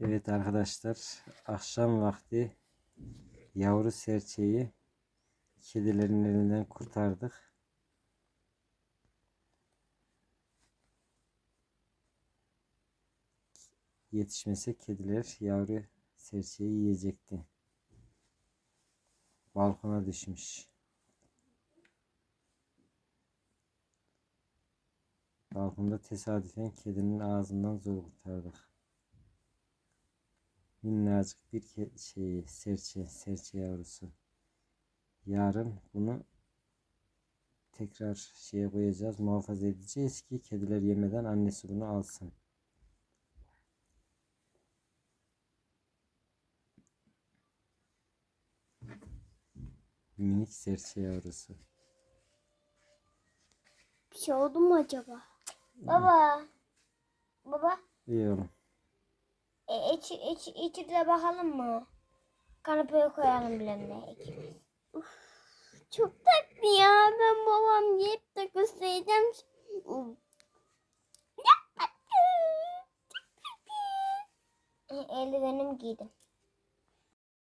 Evet arkadaşlar akşam vakti yavru serçeyi kedilerin elinden kurtardık. Yetişmese kediler yavru serçeyi yiyecekti. Balkona düşmüş. Balkonda tesadüfen kedinin ağzından zor kurtardık. Minnacık bir şey serçe, serçe yavrusu. Yarın bunu tekrar şeye koyacağız, muhafaza edeceğiz ki kediler yemeden annesi bunu alsın. Minik serçe yavrusu. Bir şey oldu mu acaba? Baba. Baba. İyi oğlum. İç, iç, içi de bakalım mı? Kanepeye koyalım bilenle ikimiz. Çok tatlı ya. Ben babam yiyip de göstereceğim. E, eldivenim giydim.